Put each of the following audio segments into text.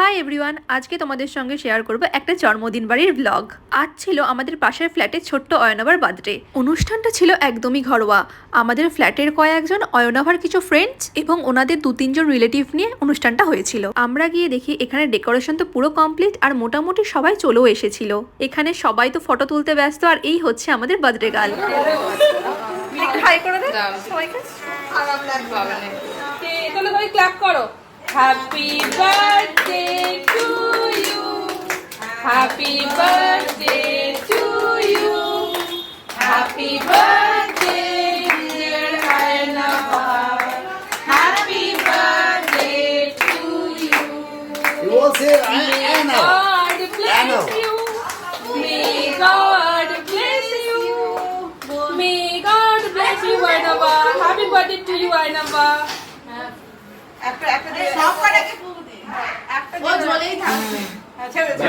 Hi everyone আজকে তোমাদের সঙ্গে শেয়ার করব একটা জন্মদিন বাড়ির ব্লগ আজ ছিল আমাদের পাশের ফ্ল্যাটে ছোট্ট অয়নবার বার্থডে অনুষ্ঠানটা ছিল একদমই ঘরোয়া। আমাদের ফ্ল্যাটের কয়েকজন অয়নভার কিছু ফ্রেন্ডস এবং ওনাদের দু তিনজন রিলেটিভ নিয়ে অনুষ্ঠানটা হয়েছিল। আমরা গিয়ে দেখি এখানে ডেকোরেশন তো পুরো কমপ্লিট আর মোটামুটি সবাই চলেও এসেছিল। এখানে সবাই তো ফটো তুলতে ব্যস্ত আর এই হচ্ছে আমাদের বার্থডে হাই করে সবাইকে। ক্ল্যাপ করো। Happy birthday to you. Happy birthday to you. Happy birthday, dear Ainaba. Happy birthday to you. You. God bless you. May God bless you. May God bless you, Ainaba. Happy birthday to you, Ainaba. ঠিক আছে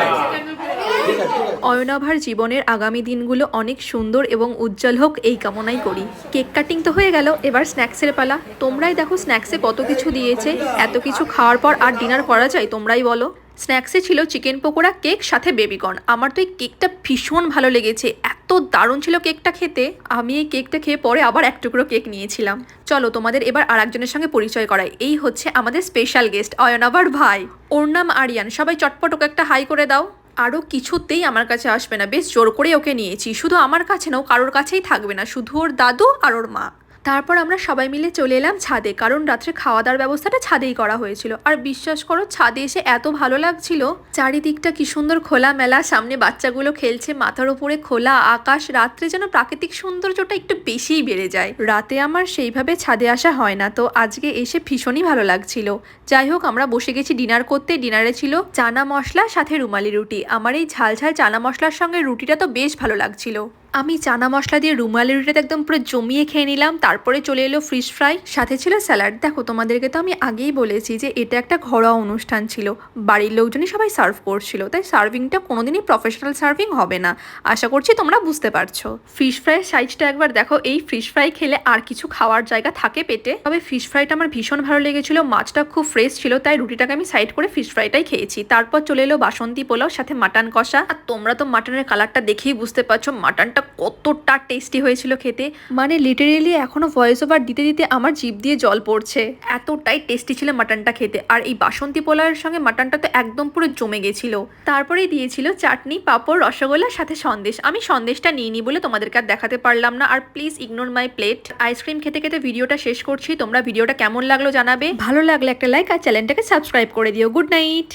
ঠিক আছে। অয়নাভার জীবনের আগামী দিনগুলো অনেক সুন্দর এবং উজ্জ্বল হোক এই কামনাই করি। কেক কাটিং তো হয়ে গেল এবার স্ন্যাক্সের পালা। তোমরাই দেখো স্ন্যাক্সে কত কিছু দিয়েছে এত কিছু খাওয়ার পর আর ডিনার করা যায় তোমরাই বলো। স্ন্যাক্সে ছিল চিকেন পকোড়া কেক সাথে বেবিকর্ন। আমার তো এই কেকটা ভীষণ ভালো লেগেছে এত দারুণ ছিল কেকটা খেতে। আমি এই কেকটা খেয়ে পরে আবার এক টুকরো কেক নিয়েছিলাম। চলো তোমাদের এবার আর একজনের সঙ্গে পরিচয় করাই। এই হচ্ছে আমাদের স্পেশাল গেস্ট অয়নাবার ভাই। ওর নাম আরিয়ান। সবাই চটপট ওকে একটা হাই করে দাও। আরও কিছুতেই আমার কাছে আসবে না। বেশ জোর করে ওকে নিয়েছি। শুধু আমার কাছে না, ও কারোর কাছেই থাকবে না। শুধু ওর দাদু আর ওর মা। তারপর আমরা সবাই মিলে চলে এলাম ছাদে, কারণ রাত্রে খাওয়া দাওয়ার ব্যবস্থাটা ছাদেই করা হয়েছিল। আর বিশ্বাস করো, ছাদে এসে এত ভালো লাগছিল। চারিদিকটা কি সুন্দর খোলা মেলা সামনে বাচ্চাগুলো খেলছে, মাথার উপরে খোলা আকাশ, রাত্রে যেন প্রাকৃতিক সৌন্দর্যটা একটু বেশিই বেড়ে যায়। রাতে আমার সেইভাবে ছাদে আসা হয় না, তো আজকে এসে ভীষণই ভালো লাগছিল। যাই হোক, আমরা বসে গেছি ডিনার করতে, ডিনারে ছিল চানা মশলা, সাথে রুমালি রুটি। আমার এই ঝাল ঝাল চানা মশলার সঙ্গে রুটিটা তো বেশ ভালো লাগছিল। আমি চানা মশলা দিয়ে রুমালি রুটিটা একদম পুরো জমিয়ে খেয়ে নিলাম, তারপরে চলে এলো ফিশ ফ্রাই সাথে ছিল স্যালাড দেখো, তোমাদেরকে তো আমি আগেই বলেছি যে এটা একটা ঘরোয়া অনুষ্ঠান ছিল। বাড়ির লোকজনই সবাই সার্ভ করছিল, তাই সার্ভিংটা কোনোদিনই প্রফেশনাল সার্ভিং হবে না। আশা করছি তোমরা বুঝতে পারছ। ফিশ ফ্রাইয়ের সাইজটা একবার দেখো, এই ফিশ ফ্রাই খেলে আর কিছু খাওয়ার জায়গা থাকে পেটে। তবে ফিশ ফ্রাইটা আমার ভীষণ ভালো লেগেছিল, মাছটা খুব ফ্রেশ ছিল, তাই রুটিটাকে আমি সাইড করে ফিশ ফ্রাইটাই খেয়েছি। তারপর চলে এলো বাসন্তী পোলাও, সাথে মাটন কষা। আর তোমরা তো মাটনের কালারটা দেখেই বুঝতে পারছ মাটনটা কতটা টেস্টি হয়েছিল খেতে। মানে লিটারেলি এখনও ভয়েস ওভার দিতে দিতে আমার জিভ দিয়ে জল পড়ছে। এতটাই টেস্টি ছিল মাটনটা খেতে। আর এই বাসন্তী পোলাওয়ের সঙ্গে মাটনটা তো একদম পুরো জমে গেছিল। তারপরেই দিয়েছিল চাটনি, পাঁপড় রসগোল্লার সাথে সন্দেশ। আমি সন্দেশটা নিইনি বলে তোমাদেরকে আর দেখাতে পারলাম না। আর please ignore my plate ice cream খেতে খেতে ভিডিওটা শেষ করছি। তোমরা ভিডিওটা কেমন লাগল জানাবে। ভালো লাগলে একটা লাইক আর চ্যানেলটাকে সাবস্ক্রাইব করে দিও। Good night